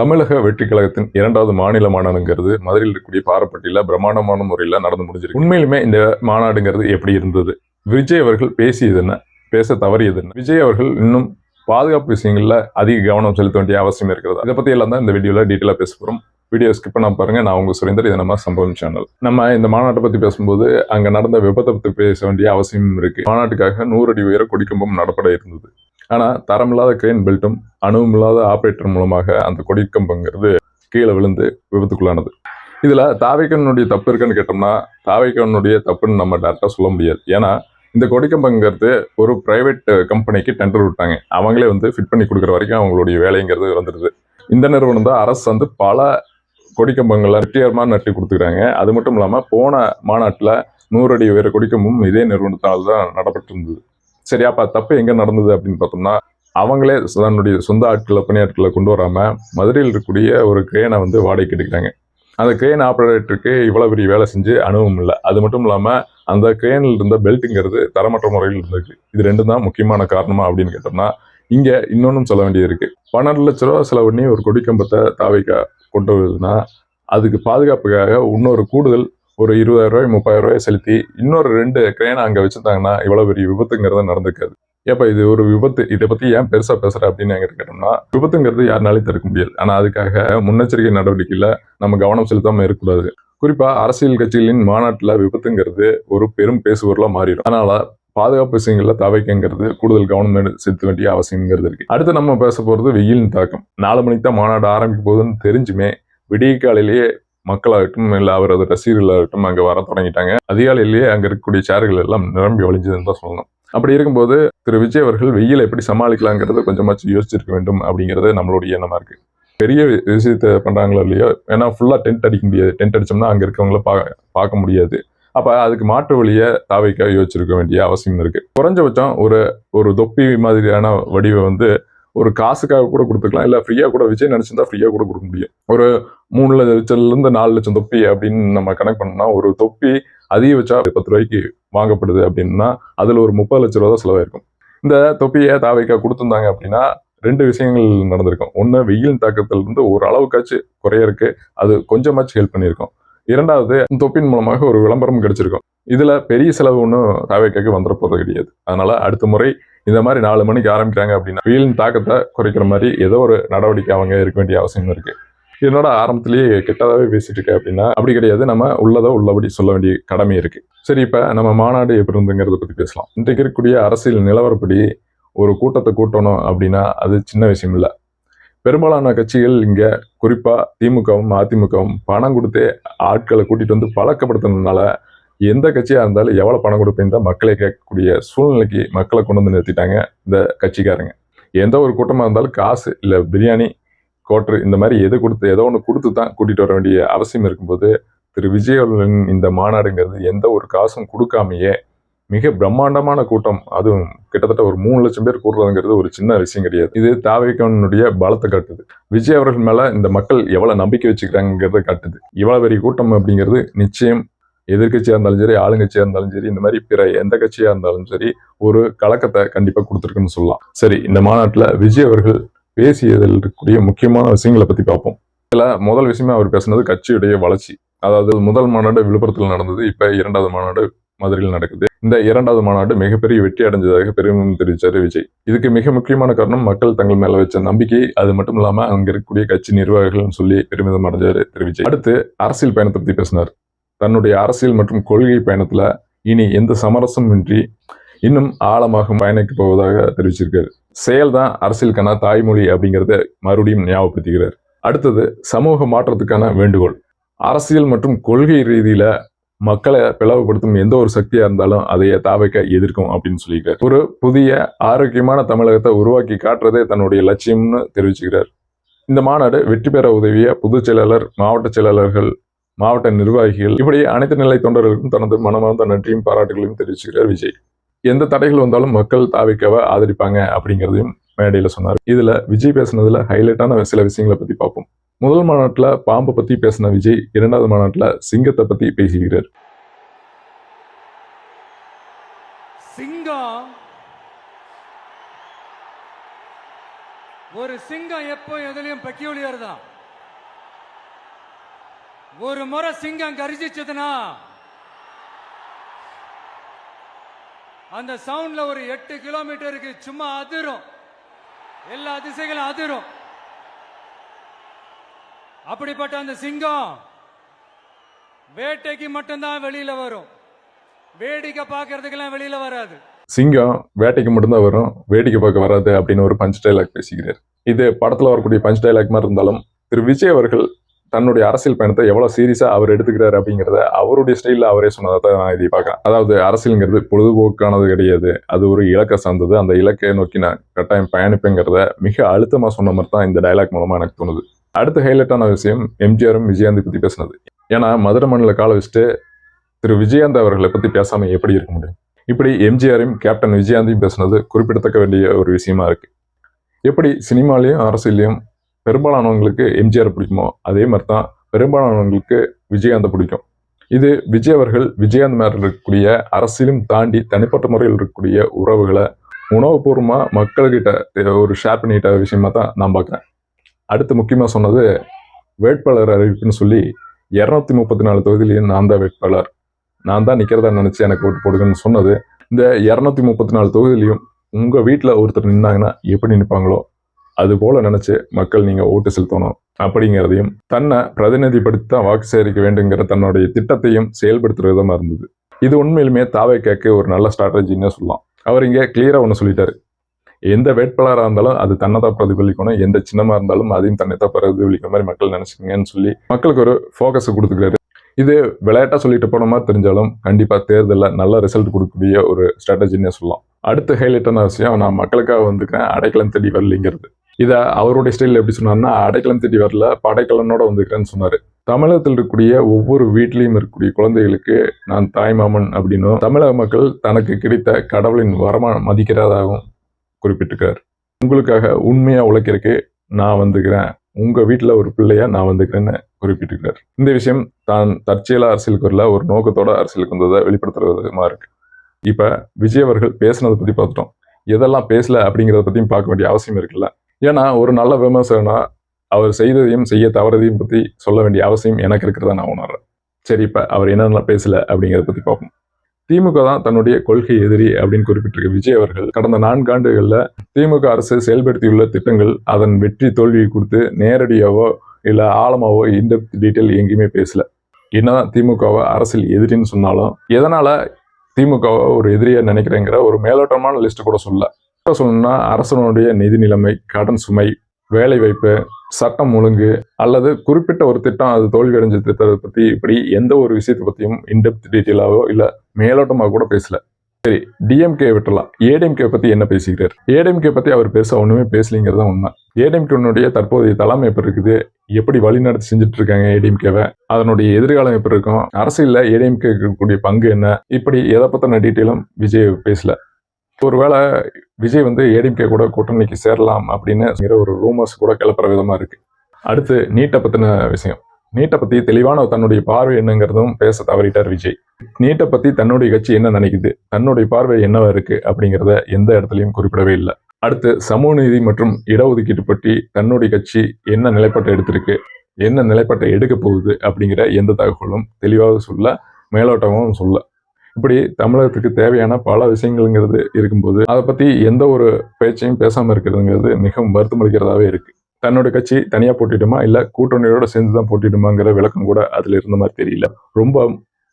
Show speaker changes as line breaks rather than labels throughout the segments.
தமிழக வெற்றி கழகத்தின் இரண்டாவது மாநில மாநாடுங்கிறது மதுரையில் இருக்கக்கூடிய பாரப்பட்டியில் பிரம்மாண்டமான முறையில் நடந்து முடிஞ்சிருக்கு. உண்மையிலுமே இந்த மாநாடுங்கிறது எப்படி இருந்தது? விஜய் அவர்கள் பேசியது என்ன? பேச தவறியது என்ன? விஜய் அவர்கள் இன்னும் பாதுகாப்பு விஷயங்களில் அதிக கவனம் செலுத்த வேண்டிய அவசியம் இருக்கிறது. அதை பற்றி எல்லாம் தான் இந்த வீடியோவில் டீட்டெயிலாக பேச போகிறோம் வீடியோ ஸ்கிப் பண்ண பாருங்க. நான் உங்க சுரேந்தர். இது நம்ம சம்பவம் சேனல் நம்ம இந்த மாநாட்டை பத்தி பேசும்போது அங்க நடந்த விபத்தை பத்தி பேச வேண்டிய அவசியம் இருக்கு. மாநாட்டுக்காக நூறு அடி உயர கொடிக்கம்பம் நடப்பட இருந்தது. ஆனா தரமில்லாத கிரெயின் பெல்ட்டும் அணுவுமில்லாத ஆப்ரேட்டர் மூலமாக அந்த கொடிக்கம்பங்கிறது கீழே விழுந்து விபத்துக்குள்ளானது. இதுல தாவைக்கனுடைய தப்பு இருக்குன்னு கேட்டோம்னா தாவைக்கனுடைய தப்புன்னு நம்ம டேரெக்டாக சொல்ல முடியாது. ஏன்னா இந்த கொடிக்கம்பங்கிறது ஒரு பிரைவேட் கம்பெனிக்கு டெண்டர் விட்டாங்க. அவங்களே வந்து ஃபிட் பண்ணி கொடுக்குற வரைக்கும் அவங்களுடைய வேலைங்கிறது வந்துடுது இந்த நிறுவனம் தான் அரசு வந்து பல கொடிக்கம்பங்களை வெற்றிகரமாக நட்டி கொடுத்துக்கிறாங்க. அது மட்டும் இல்லாமல் போன மாநாட்டில் நூறு அடி உயர கொடிக்கம்பும் இதே நிறுவனத்தால் தான் நடப்பட்டிருந்தது. சரி அப்போ தப்பு எங்கே நடந்தது அப்படின்னு பார்த்தோம்னா அவங்களே தன்னுடைய சொந்த ஆட்களை பணியாட்களை கொண்டு வராமல் மதுரையில் இருக்கக்கூடிய ஒரு கிரேனை வந்து வாடகைக்கு எடுக்கிறாங்க. அந்த கிரேன் ஆப்ரேட்டருக்கு இவ்வளோ பெரிய வேலை செஞ்சு அனுபவம் இல்லை. அது மட்டும் இல்லாமல் அந்த கிரேனில் இருந்த பெல்ட்டுங்கிறது தரமற்ற முறையில் இருந்திருக்கு. இது ரெண்டும் தான் முக்கியமான காரணமாக அப்படின்னு கேட்டோம்னா இங்கே இன்னொன்றும் சொல்ல வேண்டியது இருக்குது பன்னெண்டு லட்ச ரூபா செலவு பண்ணி ஒரு கொடிக்கம்பத்தை தாவைக்க கொண்டு வருதுன்னா அதுக்கு பாதுகாப்புக்காக இன்னொரு கூடுதல் ஒரு இருபதாயிரம் ரூபாய் முப்பதாயிரம் ரூபாய் செலுத்தி இன்னொரு ரெண்டு கிரேனை அங்கே வச்சுருந்தாங்கன்னா இவ்வளோ பெரிய விபத்துங்கிறது நடந்திருக்காது. ஏப்பா இது ஒரு விபத்து. இதை பற்றி ஏன் பெருசாக பேசுகிற அப்படின்னு எங்கே கேட்டோம்னா விபத்துங்கிறது யாருனாலையும் தடுக்க முடியாது. ஆனால் அதுக்காக முன்னெச்சரிக்கை நடவடிக்கையில் நம்ம கவனம் செலுத்தாமல் இருக்கக்கூடாது. குறிப்பாக அரசியல் கட்சிகளின் மாநாட்டில் விபத்துங்கிறது ஒரு பெரும் பேசுபொருளாக மாறிடும். அதனால் பாதுகாப்பு விஷயங்களில் தவைக்கங்கிறது கூடுதல் கவனம் செலுத்த வேண்டிய அவசியங்கிறது இருக்குது அடுத்து நம்ம பேச போகிறது வெயிலின் தாக்கம். நாலு மணிக்கு தான் மாநாடு ஆரம்பிக்க போகுதுன்னு தெரிஞ்சுமே விடிய காலையிலேயே மக்களாகட்டும் இல்லை அவரது ரசிகர்களாகட்டும் அங்கே வர தொடங்கிட்டாங்க. அதிகாலையிலேயே அங்கே இருக்கக்கூடிய சேர்கள் எல்லாம் நிரம்பி வழிஞ்சதுன்னு தான் சொல்லணும். அப்படி இருக்கும்போது திரு விஜய் அவர்கள் வெயிலை எப்படி சமாளிக்கலாங்கிறத கொஞ்சமாச்சும் யோசிச்சிருக்க வேண்டும் அப்படிங்கிறது நம்மளுடைய எண்ணமாக இருக்குது பெரிய விஷயத்தை பண்ணுறாங்களோ இல்லையோ ஏன்னா ஃபுல்லாக டென்ட் அடிக்க முடியாது. டென்ட் அடிச்சோம்னா அங்கே இருக்கவங்கள பா பார்க்க முடியாது. அப்போ அதுக்கு மாற்று வழியை தாவைக்காக யோசிச்சிருக்க வேண்டிய அவசியம் இருக்குது குறைஞ்சபட்சம் ஒரு ஒரு தொப்பி மாதிரியான வடிவை வந்து ஒரு காசுக்காக கூட கொடுத்துக்கலாம். இல்லை ஃப்ரீயாக கூட விஜய் நினச்சிருந்தா ஃப்ரீயாக கூட கொடுக்க முடியும். ஒரு மூணு லட்சத்துலேருந்து நாலு லட்சம் தொப்பி அப்படின்னு நம்ம கணக்கு பண்ணோம்னா ஒரு தொப்பி அதிகபட்சா பத்து ரூபாய்க்கு வாங்கப்படுது அப்படின்னா அதில் ஒரு முப்பது லட்ச ரூபா தான் செலவாயிருக்கும். இந்த தொப்பியை தாவைக்கா கொடுத்துருந்தாங்க அப்படின்னா ரெண்டு விஷயங்கள் நடந்திருக்கும். ஒன்று வெயில் தாக்கத்திலிருந்து ஒரு அளவுக்காச்சும் குறையறக்கு அது கொஞ்சமாச்சும் ஹெல்ப் பண்ணியிருக்கும். இரண்டாவது இந்த தொப்பின் மூலமாக ஒரு விளம்பரம் கிடைச்சிருக்கும். இதில் பெரிய செலவு ஒன்றும் தாவைக்காக்கு வந்துட போகிறது கிடையாது. அதனால் அடுத்த முறை இந்த மாதிரி நாலு மணிக்கு ஆரம்பிக்கிறாங்க அப்படின்னா வெயிலின் தாக்கத்தை குறைக்கிற மாதிரி ஏதோ ஒரு நடவடிக்கை அவங்க இருக்க வேண்டிய அவசியம் இருக்கு. என்னோட ஆரம்பத்திலேயே கெட்டதாகவே பேசிட்டு இருக்கேன் அப்படின்னா அப்படி கிடையாது. நம்ம உள்ளதோ உள்ளபடி சொல்ல வேண்டிய கடமை இருக்கு. சரி இப்ப நம்ம மாநாடு எப்படி இருந்துங்கிறத பத்தி பேசலாம். இன்றைக்கு இருக்கக்கூடிய அரசியல் நிலவரப்படி ஒரு கூட்டத்தை கூட்டணும் அப்படின்னா அது சின்ன விஷயம் இல்லை. பெரும்பாலான கட்சிகள் இங்கே குறிப்பாக திமுகவும் அதிமுகவும் பணம் கொடுத்தே ஆட்களை கூட்டிகிட்டு வந்து பழக்கப்படுத்தினதுனால எந்த கட்சியாக இருந்தாலும் எவ்வளோ பணம் கொடுப்பேன்னு தான் மக்களை கேட்கக்கூடிய சூழ்நிலைக்கு மக்களை கொண்டு வந்து நிறுத்திட்டாங்க இந்த கட்சிக்காரங்க. எந்த ஒரு கூட்டமாக இருந்தாலும் காசு இல்லை பிரியாணி கோட்ரு இந்த மாதிரி எது கொடுத்து ஏதோ ஒன்று கொடுத்து தான் கூட்டிகிட்டு வர வேண்டிய அவசியம் இருக்கும்போது திரு. விஜய் அவர்களின் இந்த மாநாடுங்கிறது எந்த ஒரு காசும் கொடுக்காமையே மிக பிரம்மாண்டமான கூட்டம். அதுவும் கிட்டத்தட்ட ஒரு மூணு லட்சம் பேர் கூடுறதுங்கிறது ஒரு சின்ன விஷயம் கிடையாது. இது தாவேக்கனுடைய பலத்தை காட்டுது. விஜய் அவர்கள் மேல இந்த மக்கள் எவ்வளவு நம்பிக்கை வச்சுக்கிறாங்கிறத காட்டுது. இவ்வளவு பெரிய கூட்டம் அப்படிங்கிறது நிச்சயம் எதிர்கட்சியாக இருந்தாலும் சரி ஆளுங்கட்சியாக இருந்தாலும் சரி இந்த மாதிரி பிற எந்த கட்சியாக இருந்தாலும் சரி ஒரு கலக்கத்தை கண்டிப்பாக கொடுத்துருக்குன்னு சொல்லலாம். சரி இந்த மாநாட்டில் விஜய் அவர்கள் பேசியதில் இருக்கக்கூடிய முக்கியமான விஷயங்களை பற்றி பார்ப்போம். இதில் முதல் விஷயமே அவர் பேசுனது கட்சியுடைய வளர்ச்சி. அதாவது முதல் மாநாடு விழுப்புரத்தில் நடந்தது இப்போ இரண்டாவது மாநாடு மதுரையில் நடக்குது. இந்த இரண்டாவது மாநாடு மிகப்பெரிய வெற்றி அடைஞ்சதாக பெருமிதம் தெரிவித்தார் விஜய். இதுக்கு மிக முக்கியமான காரணம் மக்கள் தங்கள் மேல வச்ச நம்பிக்கை. அது மட்டும் இல்லாம அங்க இருக்கக்கூடிய கட்சி நிர்வாகிகள்னு சொல்லி பெருமிதம் அடைஞ்சாரு திரு விஜய். அடுத்து அரசியல் பயணத்தை பத்தி பேசினார். தன்னுடைய அரசியல் மற்றும் கொள்கை பயணத்துல இனி எந்த சமரசமும் இன்றி இன்னும் ஆழமாக பயணிக்க போவதாக தெரிவிச்சிருக்காரு. செயல் தான் அரசியலுக்கான தாய்மொழி அப்படிங்கிறத மறுபடியும் ஞாபகப்படுத்துகிறார் அடுத்தது சமூக மாற்றத்துக்கான வேண்டுகோள். அரசியல் மற்றும் கொள்கை ரீதியில மக்களை பிளவுபடுத்தும் எந்த ஒரு சக்தியா இருந்தாலும் அதை தாவைக்க எதிர்க்கும் அப்படின்னு சொல்லியிருக்காரு ஒரு புதிய ஆரோக்கியமான தமிழகத்தை உருவாக்கி காட்டுறதே தன்னுடைய லட்சியம்னு தெரிவிச்சுக்கிறார். இந்த மாநாடு வெற்றி பெற உதவிய பொதுச் செயலாளர் மாவட்ட செயலாளர்கள் மாவட்ட நிர்வாகிகள் இப்படி அனைத்து நிலை தொண்டர்களுக்கும் தனது மனமார்ந்த நன்றியும் பாராட்டுகளையும் தெரிவிச்சுக்கிறார் விஜய். எந்த தடைகள் வந்தாலும் மக்கள் தாவிக்கவ ஆதரிப்பாங்க அப்படிங்கிறதையும் மேடையில சொன்னார். இதுல விஜய் பேசுனதுல ஹைலைட்டான சில விஷயங்களை பத்தி பார்ப்போம். முதல் மாநாட்டில் பாம்பை பத்தி பேசின விஜய் இரண்டாவது மாநாட்டில் சிங்கத்தை பத்தி பேசுகிறார்
சிங்கம் ஒரு சிங்கம் எப்போ எதுலயும் பெக்யூலியர் தான் ஒரு முறை சிங்கம் கரிசிச்சதுன்னா அந்த சவுண்ட்ல ஒரு எட்டு கிலோமீட்டருக்கு சும்மா அதிரும். எல்லா திசைகளும் அதிரும். அப்படிப்பட்ட அந்த சிங்கம் வேட்டைக்கு மட்டும்தான் வெளியில வரும். வேடிக்கை பார்க்கறதுக்கெல்லாம் வெளியில வராது.
சிங்கம் வேட்டைக்கு மட்டும்தான் வரும் வேடிக்கை பார்க்க வராது அப்படின்னு ஒரு பஞ்ச் டைலாக் பேசிக்கிறார். இது படத்துல வரக்கூடிய பஞ்ச் டைலாக் மாதிரி இருந்தாலும் திரு விஜய் அவர்கள் தன்னுடைய அரசியல் பயணத்தை எவ்வளவு சீரியஸா அவர் எடுத்துக்கிறாரு அப்படிங்கிறத அவருடைய ஸ்டைலில் அவரே சொன்னதை தான் நான் இதை பார்க்கறேன். அதாவது அரசியல்ங்கிறது பொழுதுபோக்கானது கிடையாது. அது ஒரு இலக்கை சார்ந்தது. அந்த இலக்கை நோக்கி நான் கட்டாயம் பயணிப்பேங்கிறத மிக அழுத்தமா சொன்ன மாதிரி தான் இந்த டைலாக் மூலமா எனக்கு தோணுது. அடுத்த ஹைலைட்டான விஷயம் எம்ஜிஆரும் விஜயாந்தி பத்தி பேசினது. ஏன்னா மதுரை மண்ணில் கால வச்சுட்டு திரு விஜயகாந்த் அவர்களை பத்தி பேசாம எப்படி இருக்க முடியும்? இப்படி எம்ஜிஆரையும் கேப்டன் விஜயகாந்தையும் பேசுனது குறிப்பிடத்தக்க வேண்டிய ஒரு விஷயமா இருக்கு. எப்படி சினிமாலையும் அரசியலையும் பெரும்பாலானவங்களுக்கு எம்ஜிஆர் பிடிக்குமோ அதே மாதிரி தான் பெரும்பாலானவங்களுக்கு விஜயகாந்தை பிடிக்கும். இது விஜய் அவர்கள் விஜயகாந்த் மேல இருக்கக்கூடிய அரசியலும் தாண்டி தனிப்பட்ட முறையில் இருக்கக்கூடிய உறவுகளை உணவுபூர்வமாக மக்கள்கிட்ட ஒரு ஷேர் பண்ணிட்ட விஷயமா தான் நான் பார்க்குறேன். அடுத்து முக்கியமாக சொன்னது வேட்பாளர் அறிவிப்புன்னு சொல்லி இரநூத்தி முப்பத்தி நாலு தொகுதியிலையும் நான் தான் வேட்பாளர். நான் தான் நிற்கிறதா நினச்சி எனக்கு ஓட்டு போடுங்கன்னு சொன்னது. இந்த இரநூத்தி முப்பத்தி நாலு தொகுதியிலையும் உங்கள் வீட்டில் ஒருத்தர் நின்னாங்கன்னா எப்படி நிற்பாங்களோ அது போல நினச்சி மக்கள் நீங்கள் ஓட்டு செலுத்தணும் அப்படிங்கிறதையும் தன்னை பிரதிநிதிப்படுத்தி தான் வாக்கு சேகரிக்க வேண்டுங்கிற தன்னுடைய திட்டத்தையும் செயல்படுத்துற விதமாக இருந்தது. இது உண்மையிலுமே தாவை கேட்க ஒரு நல்ல ஸ்ட்ராட்டஜின்னு சொல்லலாம். அவர் இங்கே கிளியராக ஒன்று சொல்லிட்டாரு. எந்த வேட்பாளராக இருந்தாலும் அது தன்னை தான் பிரதிபலிக்கணும். எந்த சின்னமாக இருந்தாலும் அதையும் தன்னை தான் பிரதிபலிக்கிற மாதிரி மக்கள் நினச்சிக்கங்கன்னு சொல்லி மக்களுக்கு ஒரு ஃபோக்கஸ் கொடுத்துக்கிறாரு. இது விளையாட்டாக சொல்லிட்டு போன மாதிரி தெரிஞ்சாலும் கண்டிப்பாக தேர்தலில் நல்ல ரிசல்ட் கொடுக்கக்கூடிய ஒரு ஸ்ட்ராட்டஜின்னே சொல்லலாம். அடுத்த ஹைலைட்டான விஷயம் நான் மக்களுக்காக வந்துக்கிறேன் அடைக்கலம் தேடி வரலைங்கிறது. இதை அவருடைய ஸ்டைலில் எப்படி சொன்னார்னா அடைக்கலம் தேடி வரல படைக்கலனோட வந்துக்கிறேன்னு சொன்னார். தமிழகத்தில் இருக்கக்கூடிய ஒவ்வொரு வீட்லேயும் இருக்கக்கூடிய குழந்தைகளுக்கு நான் தாய்மாமன் அப்படின்னும் தமிழக மக்கள் தனக்கு கிடைத்த கடவுளின் வரமா மதிக்கிறதாகவும் குறிப்பிட்டிருக்கார். உங்களுக்காக உண்மையாக உழைக்கிறதுக்கு நான் வந்துக்கிறேன். உங்கள் வீட்டில் ஒரு பிள்ளையாக நான் வந்துக்கிறேன்னு குறிப்பிட்டிருக்கார். இந்த விஷயம் தான் தற்செயலா அரசியலுக்கு வரல ஒரு நோக்கத்தோட அரசியலுக்கு வந்ததை வெளிப்படுத்துற விதமா இருக்கு. இப்போ விஜய் அவர்கள் பேசுனதை பற்றி பார்த்துட்டோம். எதெல்லாம் பேசல அப்படிங்கிறத பற்றியும் பார்க்க வேண்டிய அவசியம் இருக்குல்ல? ஏன்னா ஒரு நல்ல விமர்சகனா அவர் செய்ததையும் செய்ய தவறதையும் பற்றி சொல்ல வேண்டிய அவசியம் எனக்கு இருக்கிறதா நான் உணர்றேன். சரி இப்போ அவர் என்னென்ன பேசல அப்படிங்கிறத பற்றி பார்ப்போம். திமுக தான் தன்னுடைய கொள்கை எதிரி அப்படின்னு குறிப்பிட்டிருக்க விஜய் அவர்கள் கடந்த நான்காண்டுகளில் திமுக அரசு செயல்படுத்தியுள்ள திட்டங்கள் அதன் வெற்றி தோல்வியை கொடுத்து நேரடியாவோ இல்லை ஆழமாவோ இந்த டீட்டெயில் எங்கேயுமே பேசல. என்னதான் திமுகவை அரசியல் எதிரின்னு சொன்னாலும் எதனால் திமுகவை ஒரு எதிரியாக நினைக்கிறேங்கிற ஒரு மேலோட்டமான லிஸ்ட் கூட சொல்ல சொல்லணும்னா அரசனுடைய நிதி நிலைமை கடன் சுமை வேலைவாய்ப்பு சட்டம் ஒழுங்கு அல்லது குறிப்பிட்ட ஒரு திட்டம் அது தோல்வி அடைஞ்ச திட்டத்தை பற்றி இப்படி எந்த ஒரு விஷயத்தை பற்றியும் இன்டெப்த் டீட்டெயிலாகவோ இல்லை மேலோட்டமாக கூட பேசல. சரி டிஎம்கே விட்டுலாம் ஏடிஎம்கே பற்றி என்ன பேசிக்கிறார்? ஏடிஎம்கே பற்றி அவர் பேச ஒன்றுமே பேசலிங்கிறது தான் உண்மை ஏடிஎம்கேனுடைய தற்போதைய தலைமை எப்படி இருக்குது? எப்படி வழிநடத்தி செஞ்சுட்டு இருக்காங்க ஏடிஎம்கேவை அதனுடைய எதிர்காலம் எப்படி இருக்கும்? அரசியலில் ஏடிஎம்கே இருக்கக்கூடிய பங்கு என்ன? இப்படி எதை பற்றின டீட்டெயிலும் விஜய் பேசல. ஒருவேளை விஜய் வந்து ஏடிஎம்கே கூட கூட்டணிக்கு சேரலாம் அப்படின்னு ஒரு ரூமர்ஸ் கூட கிளப்புற விதமா இருக்கு. அடுத்து நீட்டை பத்தின விஷயம். நீட்டை பத்தி தெளிவான தன்னுடைய பார்வை என்னங்கிறதும் பேச தவறிட்டார் விஜய். நீட்டை பத்தி தன்னுடைய கட்சி என்ன நினைக்குது? தன்னுடைய பார்வை என்னவா இருக்கு அப்படிங்கிறத எந்த இடத்துலையும் குறிப்பிடவே இல்லை. அடுத்து சமூக நீதி மற்றும் இடஒதுக்கீட்டு பற்றி தன்னுடைய கட்சி என்ன நிலைப்பாட்டை எடுத்திருக்கு? என்ன நிலைப்பாட்டை எடுக்க போகுது அப்படிங்கிற எந்த தகவலும் தெளிவாக சொல்ல மேலோட்டமும் சொல்ல. இப்படி தமிழகத்துக்கு தேவையான பல விஷயங்கள்ங்கிறது இருக்கும்போது அதை பற்றி எந்த ஒரு பேச்சையும் பேசாம இருக்கிறதுங்கிறது மிகவும் வருத்தமளிக்கிறதாவே இருக்குது தன்னோட கட்சி தனியாக போட்டிடுமா? இல்லை கூட்டணியோட சேர்ந்து தான் போட்டிடுமாங்கிற விளக்கம் கூட அதில் இருந்த மாதிரி தெரியல. ரொம்ப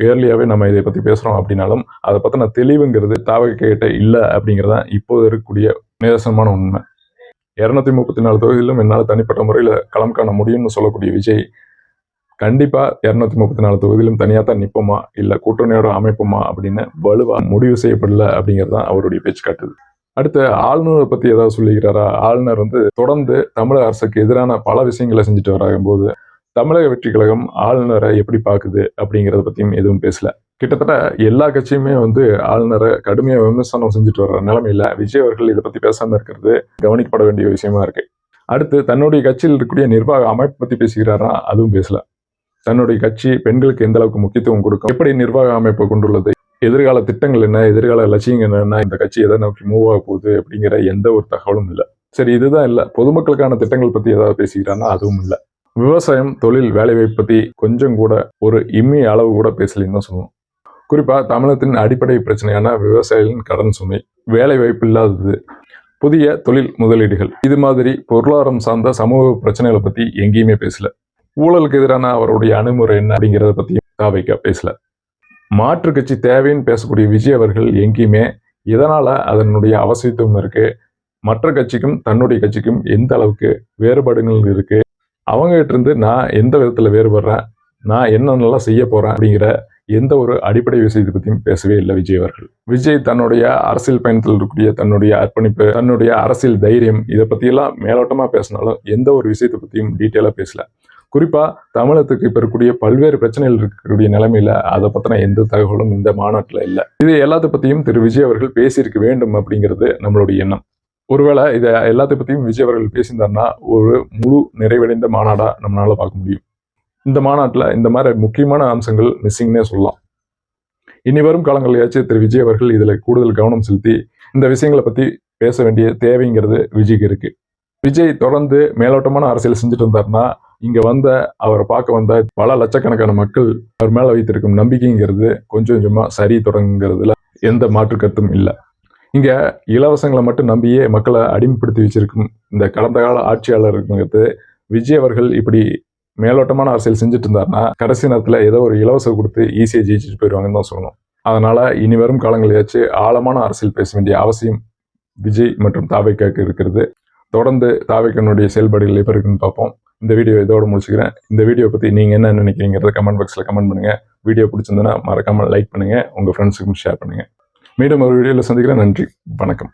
இயர்லியாகவே நம்ம இதை பற்றி பேசுகிறோம் அப்படின்னாலும் அதை பற்றின தெளிவுங்கிறது தாவக கேட்ட இல்லை அப்படிங்கிறது தான் இப்போது இருக்கக்கூடிய நிதர்சனமான உண்மை. இரநூத்தி முப்பத்தி நாலு தொகுதியிலும் என்னால் தனிப்பட்ட முறையில் களம் காண முடியும்னு சொல்லக்கூடிய விஜய் கண்டிப்பா இருநூத்தி முப்பத்தி நாலு தொகுதியிலும் தனியாக தான் நிற்போமா இல்லை கூட்டணியோட அமைப்போமா? அப்படின்னு வலுவா முடிவு செய்யப்படல அப்படிங்கிறது தான் அவருடைய பேச்சு காட்டுது. அடுத்து ஆளுநரை பத்தி ஏதாவது சொல்லிக்கிறாரா ஆளுநர் வந்து தொடர்ந்து தமிழக அரசுக்கு எதிரான பல விஷயங்களை செஞ்சுட்டு வராகும்போது தமிழக வெற்றி கழகம் ஆளுநரை எப்படி பார்க்குது அப்படிங்கிறத பத்தியும் எதுவும் பேசல. கிட்டத்தட்ட எல்லா கட்சியுமே வந்து ஆளுநரை கடுமையாக விமர்சனம் செஞ்சுட்டு வர்ற நிலைமையில விஜய் அவர்கள் இதை பத்தி பேசாமல் இருக்கிறது கவனிக்கப்பட வேண்டிய விஷயமா இருக்கு. அடுத்து தன்னுடைய கட்சியில் இருக்கக்கூடிய நிர்வாக அமைப்பு பத்தி பேசுகிறாரா அதுவும் பேசல. தன்னுடைய கட்சி பெண்களுக்கு எந்த அளவுக்கு முக்கியத்துவம் கொடுக்கும்? எப்படி நிர்வாக அமைப்பு கொண்டுள்ளது? எதிர்கால திட்டங்கள் என்ன? எதிர்கால லட்சியங்கள் என்ன இந்த கட்சி எதை நோக்கி மூவ் ஆக போகுது அப்படிங்கிற எந்த ஒரு தகவலும் இல்லை. சரி இதுதான் இல்லை. பொதுமக்களுக்கான திட்டங்கள் பத்தி ஏதாவது பேசிக்கிறான்னா அதுவும் இல்லை. விவசாயம் தொழில் வேலைவாய்ப்பு பத்தி கொஞ்சம் கூட ஒரு இம்மி அளவு கூட பேசலைன்னு தான் சொல்லணும். குறிப்பா தமிழகத்தின் அடிப்படை பிரச்சனையான விவசாயிகளின் கடன் சுமை வேலை வாய்ப்பு இல்லாதது புதிய தொழில் முதலீடுகள். இது மாதிரி பொருளாதாரம் சார்ந்த சமூக பிரச்சனைகளை பத்தி எங்கேயுமே பேசல. ஊழலுக்கு எதிரான அவருடைய அணுகுமுறை என்ன அப்படிங்கிறத பத்தி காவைக்க பேசல. மாற்று கட்சி தேவைன்னு பேசக்கூடிய விஜய் அவர்கள் எங்கேயுமே இதனால அதனுடைய அவசியத்துவம் இருக்கு? மற்ற கட்சிக்கும் தன்னுடைய கட்சிக்கும் எந்த அளவுக்கு வேறுபாடுகள் இருக்கு? அவங்க கிட்ட இருந்து நான் எந்த விதத்துல வேறுபடுறேன்? நான் என்னென்னலாம் செய்ய போறேன் அப்படிங்கிற எந்த ஒரு அடிப்படை விஷயத்தை பத்தியும் பேசவே இல்லை விஜய் அவர்கள். விஜய் தன்னுடைய அரசியல் பயணத்தில் இருக்கக்கூடிய தன்னுடைய அர்ப்பணிப்பு தன்னுடைய அரசியல் தைரியம் இதை பத்தியெல்லாம் மேலோட்டமா பேசினாலும் எந்த ஒரு விஷயத்தை பத்தியும் டீட்டெயிலாக பேசல. குறிப்பாக தமிழகத்துக்கு இப்போ இருக்கக்கூடிய பல்வேறு பிரச்சனைகள் இருக்கக்கூடிய நிலைமையில் அதை பற்றின எந்த தகவலும் இந்த மாநாட்டில் இல்லை. இது எல்லாத்த பற்றியும் திரு விஜய் அவர்கள் பேசியிருக்க வேண்டும் அப்படிங்கிறது நம்மளுடைய எண்ணம். ஒருவேளை இதை எல்லாத்த பற்றியும் விஜய் அவர்கள் பேசியிருந்தாருன்னா ஒரு முழு நிறைவடைந்த மாநாடாக நம்மளால பார்க்க முடியும். இந்த மாநாட்டில் இந்த மாதிரி முக்கியமான அம்சங்கள் மிஸ்ஸிங்னே சொல்லலாம். இனி வரும் காலங்களிலாச்சும் திரு விஜய் அவர்கள் இதில் கூடுதல் கவனம் செலுத்தி இந்த விஷயங்களை பற்றி பேச வேண்டிய தேவைங்கிறது விஜய்க்கு இருக்குது விஜய் தொடர்ந்து மேலோட்டமான அரசியல் செஞ்சுட்டு இருந்தாருன்னா இங்க வந்த அவரை பார்க்க வந்த பல லட்சக்கணக்கான மக்கள் அவர் மேல வைத்திருக்கும் நம்பிக்கைங்கிறது கொஞ்சம் கொஞ்சமா சரி தொடங்குங்கிறதுல எந்த மாற்று கருத்தும் இல்லை. இங்க இலவசங்களை மட்டும் நம்பியே மக்களை அடிமைப்படுத்தி வச்சிருக்கும் இந்த கடந்த கால ஆட்சியாளர்களுக்கு விஜய் அவர்கள் இப்படி மேலோட்டமான அரசியல் செஞ்சுட்டு இருந்தாருன்னா கடைசி நேரத்தில் ஏதோ ஒரு இலவசம் கொடுத்து ஈஸியாக ஜெயிச்சுட்டு போயிடுவாங்கன்னு தான் சொல்லணும். அதனால இனி வரும் காலங்களிலாச்சும் ஆழமான அரசியல் பேச வேண்டிய அவசியம் விஜய் மற்றும் தாபைக்காக்கு இருக்கிறது. தொடர்ந்து தாவைக்கனுடைய செயல்பாடுகள் எப்படி இருக்குன்னு பார்ப்போம். இந்த வீடியோ இதோட முடிச்சுக்கிறேன். இந்த வீடியோ பற்றி நீங்கள் என்ன நினைக்கிறீங்கிறத கமெண்ட் பாக்ஸில் கமெண்ட் பண்ணுங்கள் வீடியோ பிடிச்சிருந்ததுன்னா மறக்காமல் லைக் பண்ணுங்கள் உங்கள் ஃப்ரெண்ட்ஸுக்கும் ஷேர் பண்ணுங்கள் மீண்டும் ஒரு வீடியோவில் சந்திக்கிறேன். நன்றி. வணக்கம்.